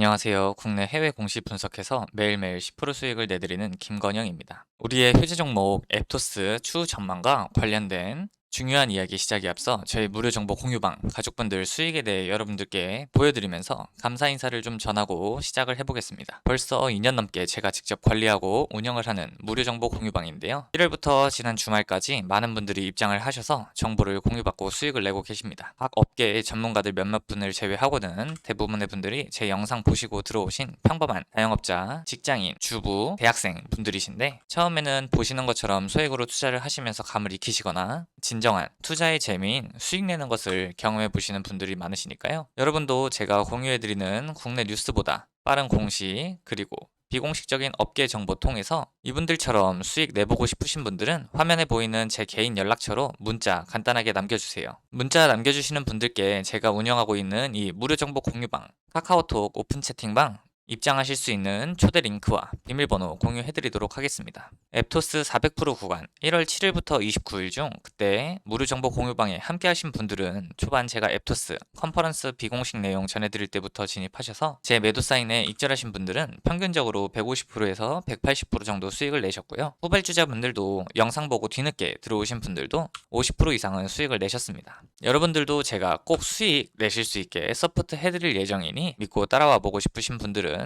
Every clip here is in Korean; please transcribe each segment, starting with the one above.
안녕하세요. 국내 해외 공시 분석해서 매일매일 10% 수익을 내드리는 김건영입니다. 우리의 휴지 종목 앱토스 추후 전망과 관련된 중요한 이야기 시작에 앞서 저희 무료 정보 공유방 가족분들 수익에 대해 여러분들께 보여드리면서 감사 인사를 좀 전하고 시작을 해보겠습니다. 벌써 2년 넘게 제가 직접 관리하고 운영을 하는 무료 정보 공유방인데요. 1월부터 지난 주말까지 많은 분들이 입장을 하셔서 정보를 공유받고 수익을 내고 계십니다. 각 업계의 전문가들 몇몇 분을 제외하고는 대부분의 분들이 제 영상 보시고 들어오신 평범한 자영업자, 직장인, 주부, 대학생 분들이신데 처음에는 보시는 것처럼 소액으로 투자를 하시면서 감을 익히시거나 진 정한 투자의 재미인 수익 내는 것을 경험해 보시는 분들이 많으시니까요. 여러분도 제가 공유해 드리는 국내 뉴스보다 빠른 공시 그리고 비공식적인 업계 정보 통해서 이분들처럼 수익 내보고 싶으신 분들은 화면에 보이는 제 개인 연락처로 문자 간단하게 남겨주세요. 문자 남겨주시는 분들께 제가 운영하고 있는 이 무료 정보 공유방, 카카오톡 오픈 채팅방 입장하실 수 있는 초대 링크와 비밀번호 공유해드리도록 하겠습니다. 앱토스 400% 구간 1월 7일부터 29일 중 그때 무료 정보 공유방에 함께 하신 분들은 초반 제가 앱토스 컨퍼런스 비공식 내용 전해드릴 때부터 진입하셔서 제 매도 사인에 익절하신 분들은 평균적으로 150%에서 180% 정도 수익을 내셨고요. 후발주자분들도 영상 보고 뒤늦게 들어오신 분들도 50% 이상은 수익을 내셨습니다. 여러분들도 제가 꼭 수익 내실 수 있게 서포트 해드릴 예정이니 믿고 따라와 보고 싶으신 분들은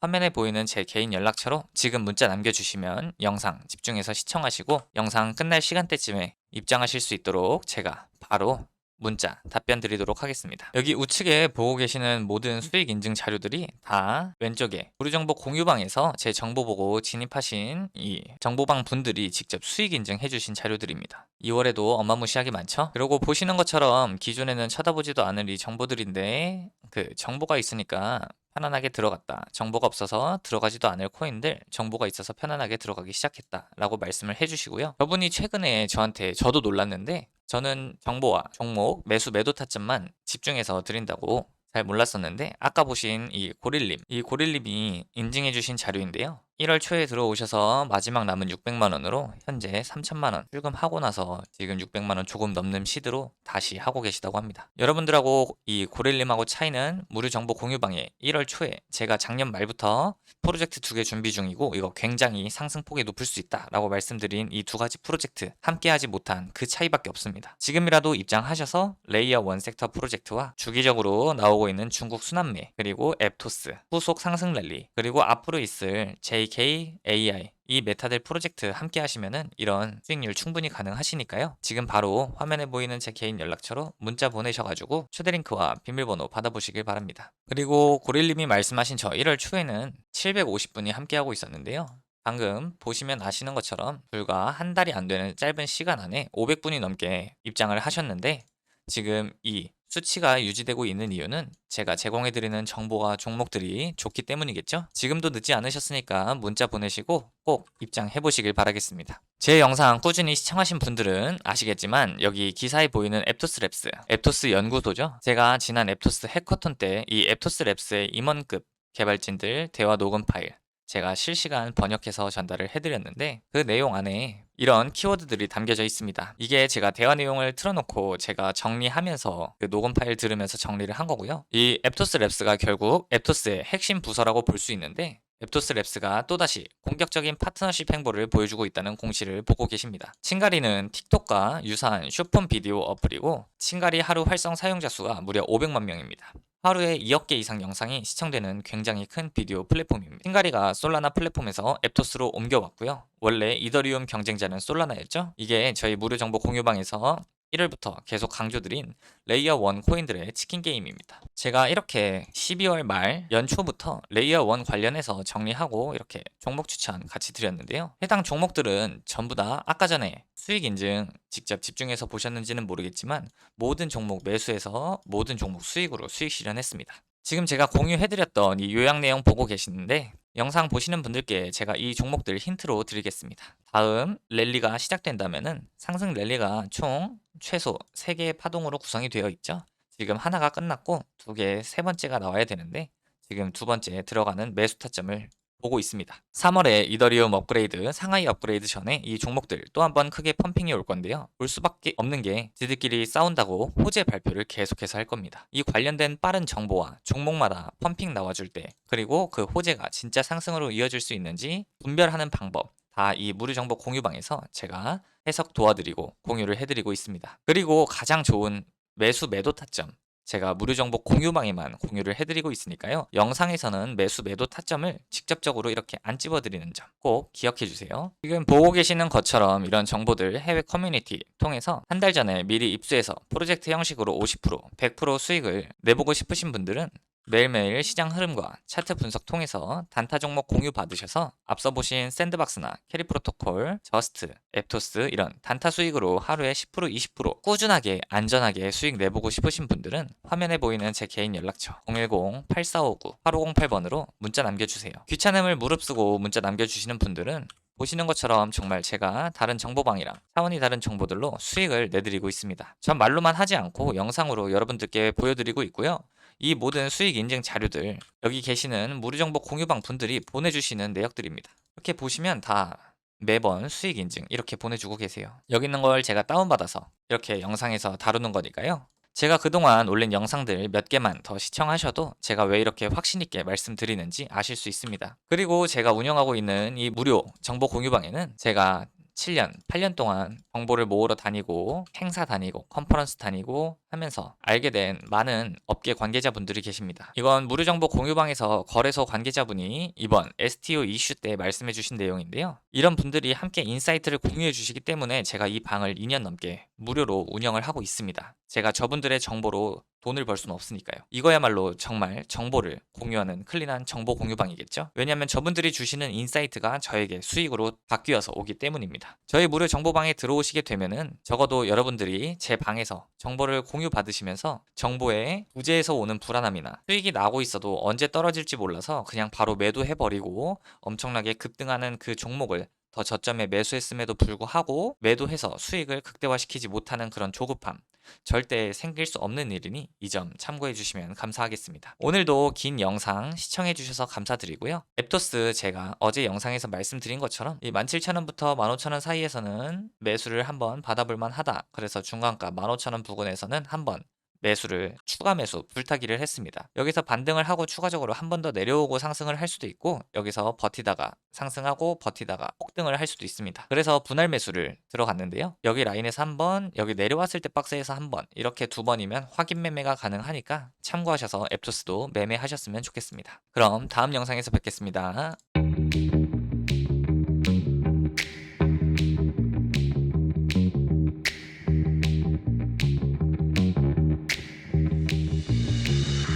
화면에 보이는 제 개인 연락처로 지금 문자 남겨주시면 영상 집중해서 시청하시고 영상 끝날 시간대쯤에 입장하실 수 있도록 제가 바로 문자 답변 드리도록 하겠습니다. 여기 우측에 보고 계시는 모든 수익 인증 자료들이 다 왼쪽에 우리 정보 공유방에서 제 정보 보고 진입하신 이 정보방 분들이 직접 수익 인증해 주신 자료들입니다. 2월에도 어마무시하게 많죠? 그리고 보시는 것처럼 기존에는 쳐다보지도 않을 이 정보들인데 그 정보가 있으니까 편안하게 들어갔다. 정보가 없어서 들어가지도 않을 코인들 정보가 있어서 편안하게 들어가기 시작했다. 라고 말씀을 해주시고요. 저분이 최근에 저한테 저도 놀랐는데 저는 정보와 종목, 매수, 매도 타점만 집중해서 드린다고 잘 몰랐었는데 아까 보신 이 고릴님, 이 고릴님이 인증해주신 자료인데요. 1월 초에 들어오셔서 마지막 남은 600만 원으로 현재 3천만 원 출금하고 나서 지금 600만 원 조금 넘는 시드로 다시 하고 계시다고 합니다. 여러분들하고 이 고릴님하고 차이는 무료 정보 공유방에 1월 초에 제가 작년 말부터 프로젝트 두 개 준비 중이고 이거 굉장히 상승폭이 높을 수 있다라고 말씀드린 이 두 가지 프로젝트 함께 하지 못한 그 차이밖에 없습니다. 지금이라도 입장하셔서 레이어 원 섹터 프로젝트와 주기적으로 나오고 있는 중국 순환매 그리고 앱토스 후속 상승 랠리 그리고 앞으로 있을 JK AI 이 메타델 프로젝트 함께 하시면은 이런 수익률 충분히 가능하시니까요. 지금 바로 화면에 보이는 제 개인 연락처로 문자 보내셔가지고 초대 링크와 비밀번호 받아보시길 바랍니다. 그리고 고릴님이 말씀하신 저 1월 초에는 750분이 함께하고 있었는데요. 방금 보시면 아시는 것처럼 불과 한 달이 안 되는 짧은 시간 안에 500분이 넘게 입장을 하셨는데 지금 이 수치가 유지되고 있는 이유는 제가 제공해드리는 정보와 종목들이 좋기 때문이겠죠? 지금도 늦지 않으셨으니까 문자 보내시고 꼭 입장해보시길 바라겠습니다. 제 영상 꾸준히 시청하신 분들은 아시겠지만 여기 기사에 보이는 앱토스 랩스, 앱토스 연구소죠? 제가 지난 앱토스 해커톤 때 이 앱토스 랩스의 임원급 개발진들 대화 녹음 파일 제가 실시간 번역해서 전달을 해드렸는데 그 내용 안에 이런 키워드들이 담겨져 있습니다. 이게 제가 대화 내용을 틀어놓고 제가 정리하면서 그 녹음 파일 들으면서 정리를 한 거고요. 이 앱토스 랩스가 결국 앱토스의 핵심 부서라고 볼 수 있는데 앱토스 랩스가 또다시 공격적인 파트너십 행보를 보여주고 있다는 공시를 보고 계십니다. 칭가리는 틱톡과 유사한 쇼폰 비디오 어플이고 칭가리 하루 활성 사용자 수가 무려 500만 명입니다. 하루에 2억 개 이상 영상이 시청되는 굉장히 큰 비디오 플랫폼입니다. 싱가리가 솔라나 플랫폼에서 앱토스로 옮겨왔고요. 원래 이더리움 경쟁자는 솔라나였죠. 이게 저희 무료 정보 공유방에서 1월부터 계속 강조드린 레이어 1 코인들의 치킨 게임입니다. 제가 이렇게 12월 말 연초부터 레이어 1 관련해서 정리하고 이렇게 종목 추천 같이 드렸는데요. 해당 종목들은 전부 다 아까 전에 수익 인증 직접 집중해서 보셨는지는 모르겠지만 모든 종목 매수해서 모든 종목 수익으로 수익 실현했습니다. 지금 제가 공유해드렸던 이 요약 내용 보고 계시는데 영상 보시는 분들께 제가 이 종목들 힌트로 드리겠습니다. 다음 랠리가 시작된다면은 상승 랠리가 총 최소 3개의 파동으로 구성이 되어 있죠. 지금 하나가 끝났고 두 개, 세 번째가 나와야 되는데 지금 두 번째 들어가는 매수 타점을 보고 있습니다. 3월에 이더리움 업그레이드, 상하이 업그레이드 전에 이 종목들 또 한번 크게 펌핑이 올 건데요. 올 수밖에 없는 게 지들끼리 싸운다고 호재 발표를 계속해서 할 겁니다. 이 관련된 빠른 정보와 종목마다 펌핑 나와줄 때 그리고 그 호재가 진짜 상승으로 이어질 수 있는지 분별하는 방법 다 이 무료 정보 공유방에서 제가 해석 도와드리고 공유를 해드리고 있습니다. 그리고 가장 좋은 매수 매도 타점 제가 무료 정보 공유방에만 공유를 해드리고 있으니까요. 영상에서는 매수 매도 타점을 직접적으로 이렇게 안 찝어드리는 점 꼭 기억해 주세요. 지금 보고 계시는 것처럼 이런 정보들 해외 커뮤니티 통해서 한 달 전에 미리 입수해서 프로젝트 형식으로 50% 100% 수익을 내보고 싶으신 분들은 매일매일 시장 흐름과 차트 분석 통해서 단타 종목 공유 받으셔서 앞서 보신 샌드박스나 캐리 프로토콜, 저스트, 앱토스 이런 단타 수익으로 하루에 10% 20% 꾸준하게 안전하게 수익 내보고 싶으신 분들은 화면에 보이는 제 개인 연락처 010-8459-8508번으로 문자 남겨주세요. 귀찮음을 무릅쓰고 문자 남겨주시는 분들은 보시는 것처럼 정말 제가 다른 정보방이랑 차원이 다른 정보들로 수익을 내드리고 있습니다. 전 말로만 하지 않고 영상으로 여러분들께 보여드리고 있고요. 이 모든 수익 인증 자료들 여기 계시는 무료 정보 공유방 분들이 보내주시는 내역들입니다. 이렇게 보시면 다 매번 수익 인증 이렇게 보내주고 계세요. 여기 있는 걸 제가 다운받아서 이렇게 영상에서 다루는 거니까요. 제가 그동안 올린 영상들 몇 개만 더 시청하셔도 제가 왜 이렇게 확신 있게 말씀드리는지 아실 수 있습니다. 그리고 제가 운영하고 있는 이 무료 정보 공유방에는 제가 7년, 8년 동안 정보를 모으러 다니고 행사 다니고 컨퍼런스 다니고 하면서 알게 된 많은 업계 관계자분들이 계십니다. 이건 무료 정보 공유방에서 거래소 관계자분이 이번 STO 이슈 때 말씀해 주신 내용인데요. 이런 분들이 함께 인사이트를 공유해 주시기 때문에 제가 이 방을 2년 넘게 무료로 운영을 하고 있습니다. 제가 저분들의 정보로 돈을 벌 수는 없으니까요. 이거야말로 정말 정보를 공유하는 클린한 정보 공유방이겠죠. 왜냐하면 저분들이 주시는 인사이트가 저에게 수익으로 바뀌어서 오기 때문입니다. 저희 무료 정보방에 들어오시게 되면은 적어도 여러분들이 제 방에서 정보를 공유 받으시면서 정보에 부재에서 오는 불안함이나 수익이 나고 있어도 언제 떨어질지 몰라서 그냥 바로 매도해 버리고 엄청나게 급등하는 그 종목을 더 저점에 매수했음에도 불구하고 매도해서 수익을 극대화시키지 못하는 그런 조급함 절대 생길 수 없는 일이니 이 점 참고해 주시면 감사하겠습니다. 오늘도 긴 영상 시청해 주셔서 감사드리고요. 앱토스 제가 어제 영상에서 말씀드린 것처럼 이 17,000원부터 15,000원 사이에서는 매수를 한번 받아볼 만하다. 그래서 중간가 15,000원 부근에서는 한번 매수를 추가 매수 불타기를 했습니다. 여기서 반등을 하고 추가적으로 한 번 더 내려오고 상승을 할 수도 있고 여기서 버티다가 상승하고 버티다가 폭등을 할 수도 있습니다. 그래서 분할 매수를 들어갔는데요. 여기 라인에서 한 번, 여기 내려왔을 때 박스에서 한 번, 이렇게 두 번이면 확인 매매가 가능하니까 참고하셔서 앱토스도 매매하셨으면 좋겠습니다. 그럼 다음 영상에서 뵙겠습니다.